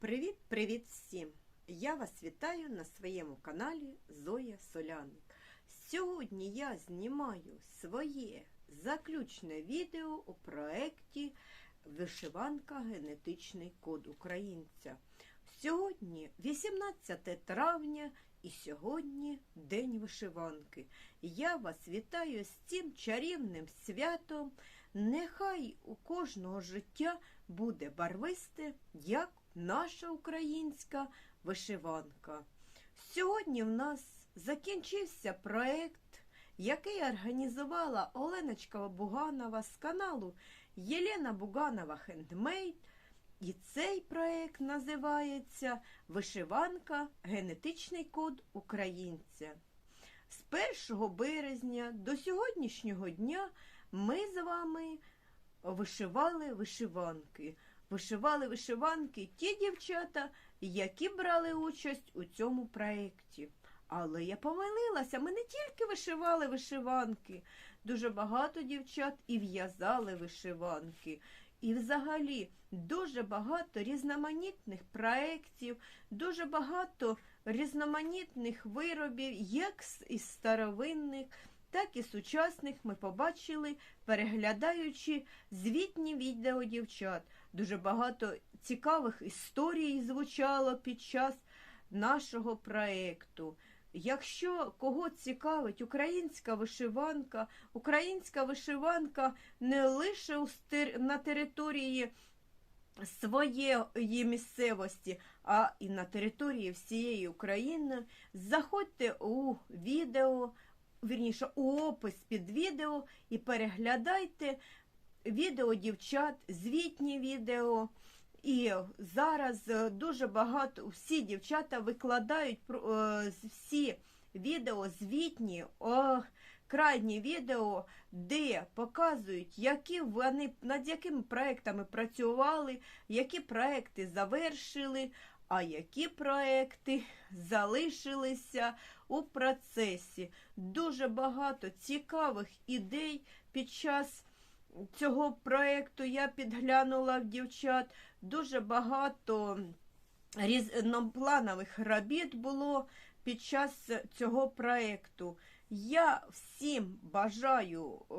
Привіт-привіт всім! Я вас вітаю на своєму каналі Зоя Соляник. Сьогодні я знімаю своє заключне відео у проєкті Вишиванка Генетичний код українця. Сьогодні 18 травня і сьогодні День вишиванки. Я вас вітаю з цим чарівним святом. Нехай у кожного життя буде барвисте, як наша українська вишиванка. Сьогодні в нас закінчився проект, який організувала Оленочка Буганова з каналу Єлена Буганова Хендмейд. І цей проект називається Вишиванка Генетичний код українця. З 1 березня до сьогоднішнього дня ми з вами вишивали вишиванки. Вишивали вишиванки ті дівчата, які брали участь у цьому проєкті. Але я помилилася, ми не тільки вишивали вишиванки, дуже багато дівчат і в'язали вишиванки. І взагалі дуже багато різноманітних проєктів, дуже багато різноманітних виробів, як із старовинних, так і сучасних ми побачили, переглядаючи звітні відео дівчат. Дуже багато цікавих історій звучало під час нашого проєкту. Якщо кого цікавить українська вишиванка, українська вишиванка не лише на території своєї місцевості, а і на території всієї України, заходьте у відео, вірніше, у опис під відео і переглядайте відео дівчат, звітні відео. І зараз е, дуже багато всі дівчата викладають е, всі відео звітні, о, крайні відео, де показують, які вони над якими проектами працювали, які проекти завершили, а які проекти залишилися у процесі. Дуже багато цікавих ідей під час цього проекту я підглянула в дівчат. Дуже багато різнопланових робіт було під час цього проекту. Я всім бажаю е,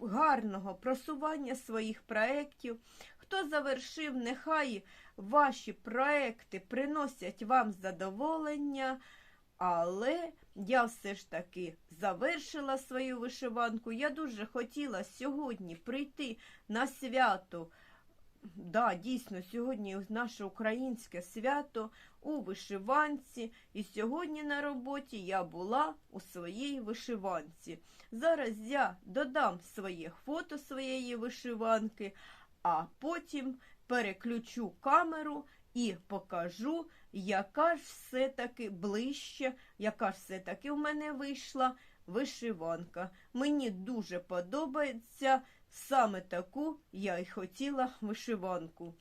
гарного просування своїх проєктів. Хто завершив, нехай ваші проекти приносять вам задоволення. Але я все ж таки завершила свою вишиванку. Я дуже хотіла сьогодні прийти на свято. Да, дійсно, сьогодні наше українське свято у вишиванці. І сьогодні на роботі я була у своїй вишиванці. Зараз я додам своє фото своєї вишиванки, а потім переключу камеру і покажу, яка ж все-таки ближче, яка ж все-таки в мене вийшла вишиванка. Мені дуже подобається саме таку я й хотіла вишиванку.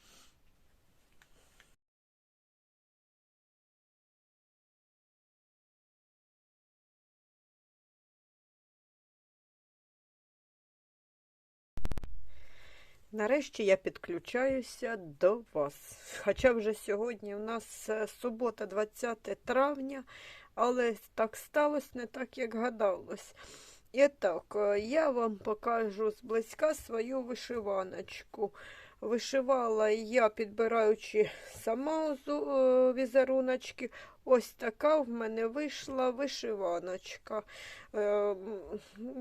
Нарешті я підключаюся до вас. Хоча вже сьогодні у нас е, субота, 20 травня, але так сталося не так, як гадалось. І так, е, я вам покажу зблизька свою вишиваночку. Вишивала я, підбираючи сама е, візеруночки. Ось така в мене вийшла вишиваночка. Е,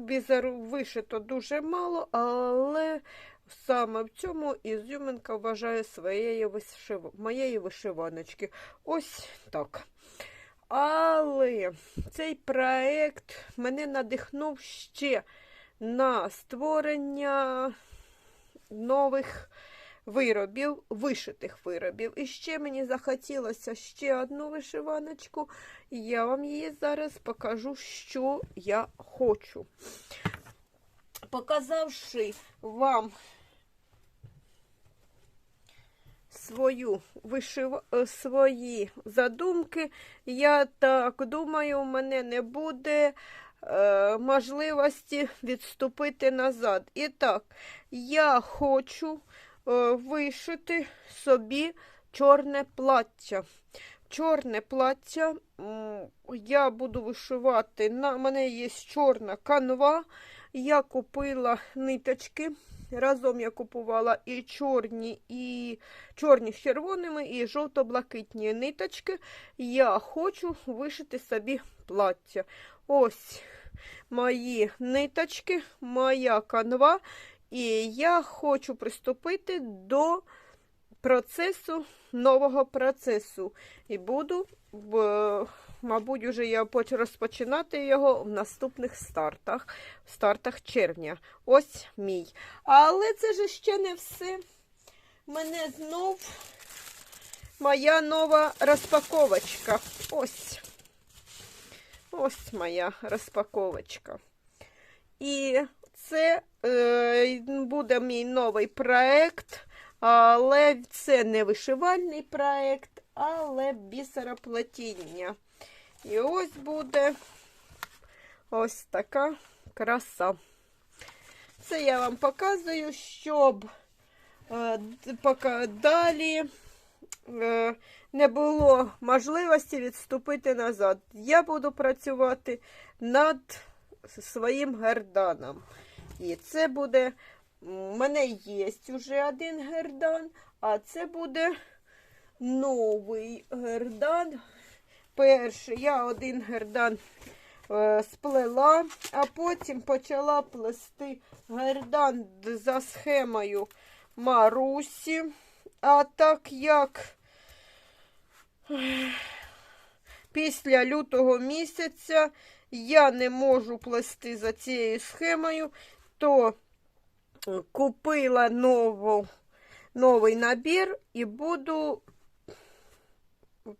Візеру вишито дуже мало, але Саме в цьому ізюминка вважає своєї вишив... моєї вишиваночки. Ось так. Але цей проект мене надихнув ще на створення нових виробів, вишитих виробів. І ще мені захотілося ще одну вишиваночку. І я вам її зараз покажу, що я хочу. Показавши вам свою вишив... е, свої задумки, я так думаю, у мене не буде е, можливості відступити назад. І так, я хочу е, вишити собі чорне плаття. Чорне плаття я буду вишивати. На мене є чорна канва. Я купила ниточки. Разом я купувала і чорні, і чорні з червоними, і жовто-блакитні ниточки. Я хочу вишити собі плаття. Ось мої ниточки, моя канва. І я хочу приступити до процесу, нового процесу. І буду, в, мабуть, уже я почну розпочинати його в наступних стартах, в стартах червня. Ось мій. Але це ж ще не все. Мене знов моя нова розпаковочка. Ось. Ось моя розпаковочка. І це е, буде мій новий проект, але це не вишивальний проект, але бісероплетіння. І ось буде ось така краса. Це я вам показую, щоб е, поки далі е, не було можливості відступити назад. Я буду працювати над своїм герданом. І це буде. У мене є вже один гердан, а це буде новий гердан. Перший я один гердан е, сплела, а потім почала плести гердан за схемою Марусі. А так як після лютого місяця я не можу плести за цією схемою, то купила нову, новий набір і буду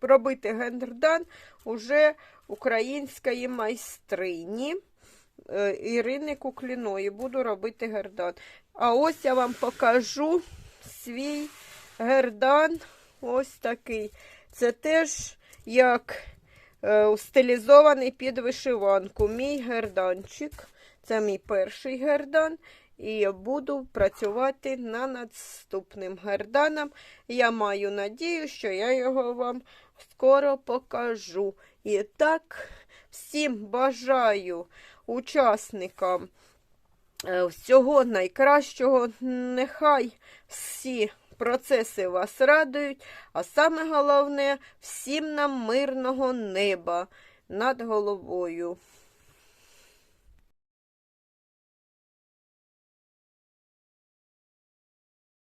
робити гендердан уже української майстрині е, Ірини Кукліної. Буду робити гердан. А ось я вам покажу свій гердан. Ось такий. Це теж як е, стилізований під вишиванку. Мій герданчик. Це мій перший гердан. І буду працювати над наступним герданом. Я маю надію, що я його вам скоро покажу. І так, всім бажаю учасникам е, всього найкращого. Нехай всі процеси вас радують, а саме головне всім нам мирного неба над головою.